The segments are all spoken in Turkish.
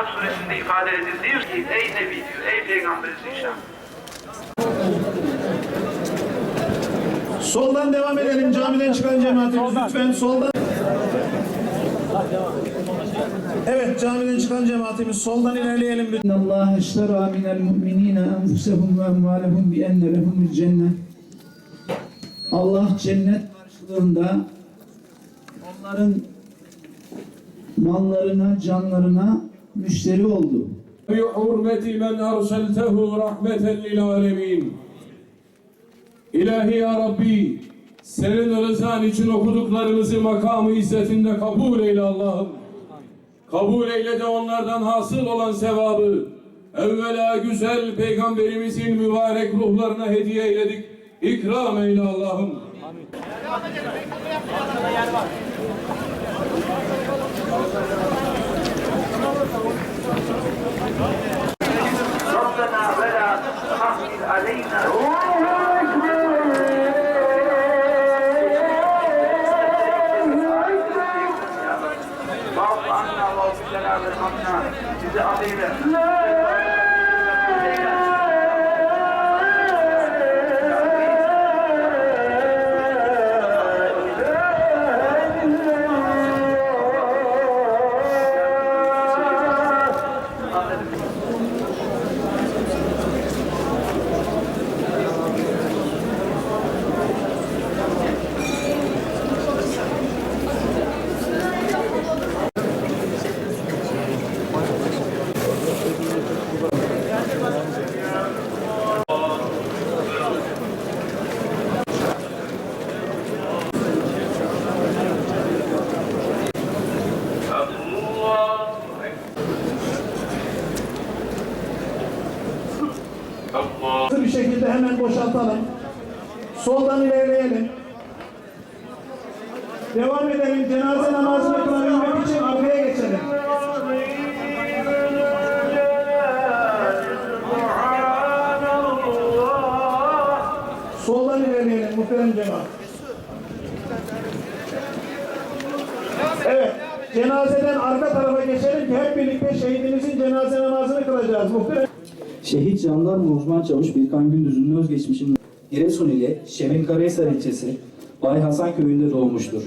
Ashab suresinde ifade edildiği gibi ey Nebi diyor, ey Peygamberi Zişan. Soldan devam edelim. Camiden çıkan cemaatimiz lütfen soldan. Evet camiden çıkan cemaatimiz soldan ilerleyelim. İnna Allah iştera minel mu'minine enfusehum ve emvalehum bi enne lehumul cennet. Allah cennet karşılığında onların mallarına, canlarına müşteri oldu. Bi hurmeti men erseltehu rahmeten lil alemin. İlahi ya Rabbi, senin rızan için okuduklarımızı makamı izzetinde kabul eyle Allah'ım. Kabul eyle de onlardan hasıl olan sevabı evvela güzel peygamberimizin mübarek ruhlarına hediye eyledik. İkram eyle Allah'ım. Amin. sizi aleyhine. Hızlı bir şekilde hemen boşaltalım. Soldan ilerleyelim. Devam edelim. Cenaze namazını kılabilmek için arkaya geçelim. Soldan ilerleyelim muhterem cemaat. Evet. Cenazeden arka tarafa geçelim ki hep birlikte şehidimizin cenaze namazını kılacağız. Muhterem Şehit jandarma uzman çavuş Birkan Gündüz'ün özgeçmişinin Giresun ili Şevin Karahisar ilçesi Bay Hasan köyünde doğmuştur.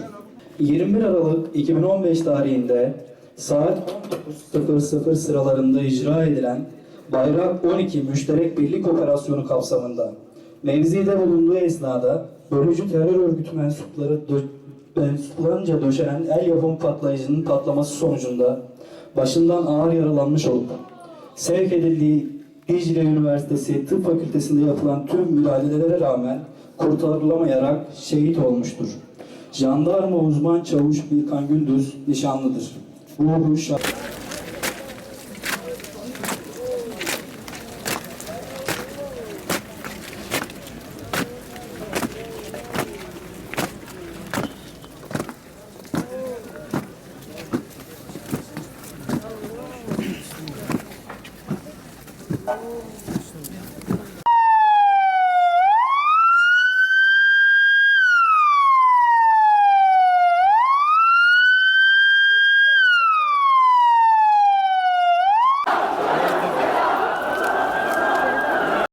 21 Aralık 2015 tarihinde saat 19.00 sıralarında icra edilen Bayrak 12 Müşterek Birlik Operasyonu kapsamında mevzide bulunduğu esnada bölücü terör örgütü mensupları dö- mensuplarınca döşenen el yapımı patlayıcının patlaması sonucunda başından ağır yaralanmış olup sevk edildiği Dicle Üniversitesi Tıp Fakültesi'nde yapılan tüm müdahalelere rağmen kurtarılamayarak şehit olmuştur. Jandarma uzman çavuş Bilkan Gündüz nişanlıdır. Bu şah-